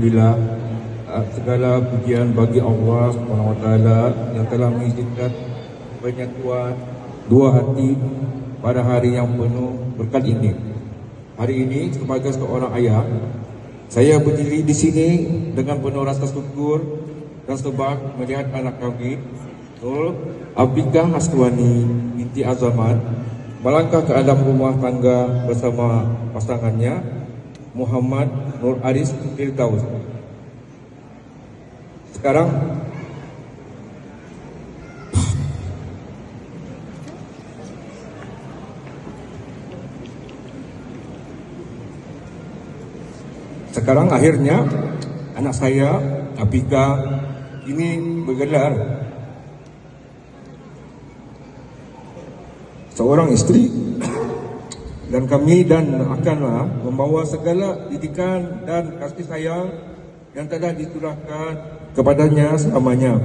Alhamdulillah uh, segala pujian bagi Allah Taala yang telah mengizinkan penyatuan dua hati pada hari yang penuh berkat ini. Hari ini sebagai seorang ayah, saya berdiri di sini dengan penuh rasa syukur dan sebab melihat anak kami, Nur Abika Haswani binti Azaman melangkah ke dalam rumah tangga bersama pasangannya Muhammad Nur Aris Firdaus. Sekarang. Sekarang akhirnya anak saya Abika ini bergelar. Seorang isteri dan kami dan akanlah membawa segala didikan dan kasih sayang yang telah diturahkan kepadanya selamanya.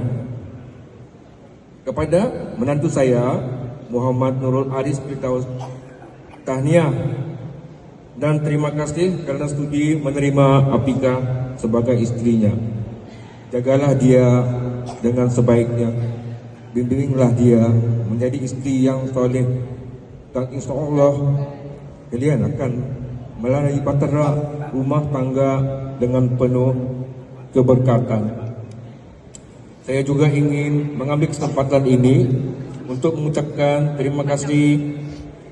Kepada menantu saya Muhammad Nurul Aris Firdaus tahniah dan terima kasih kerana studi menerima Apika sebagai istrinya. Jagalah dia dengan sebaiknya. Bimbinglah dia menjadi istri yang soleh dan insya Allah kalian akan melalui batera rumah tangga dengan penuh keberkatan. Saya juga ingin mengambil kesempatan ini untuk mengucapkan terima kasih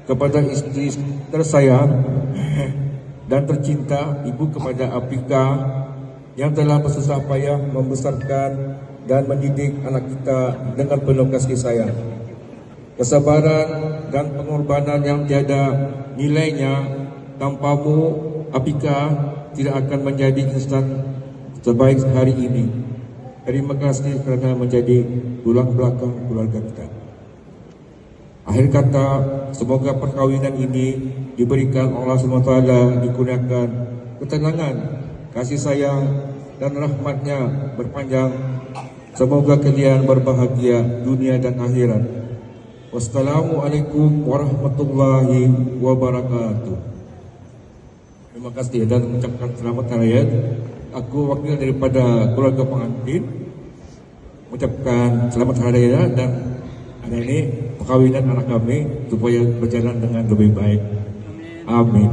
kepada istri tersayang dan tercinta ibu kepada Apika yang telah bersusah payah membesarkan dan mendidik anak kita dengan penuh kasih sayang. Kesabaran dan pengorbanan yang tiada nilainya tanpamu Apika tidak akan menjadi insan sebaik hari ini. Terima kasih kerana menjadi tulang belakang keluarga kita. Akhir kata, semoga perkahwinan ini diberikan Allah SWT dikurniakan ketenangan, kasih sayang dan rahmatnya berpanjang. Semoga kalian berbahagia dunia dan akhirat. Wassalamualaikum warahmatullahi wabarakatuh. Terima kasih dan mengucapkan selamat hari raya. Aku wakil daripada keluarga pengantin mengucapkan selamat hari raya dan hari ini perkahwinan anak kami supaya berjalan dengan lebih baik. Amin.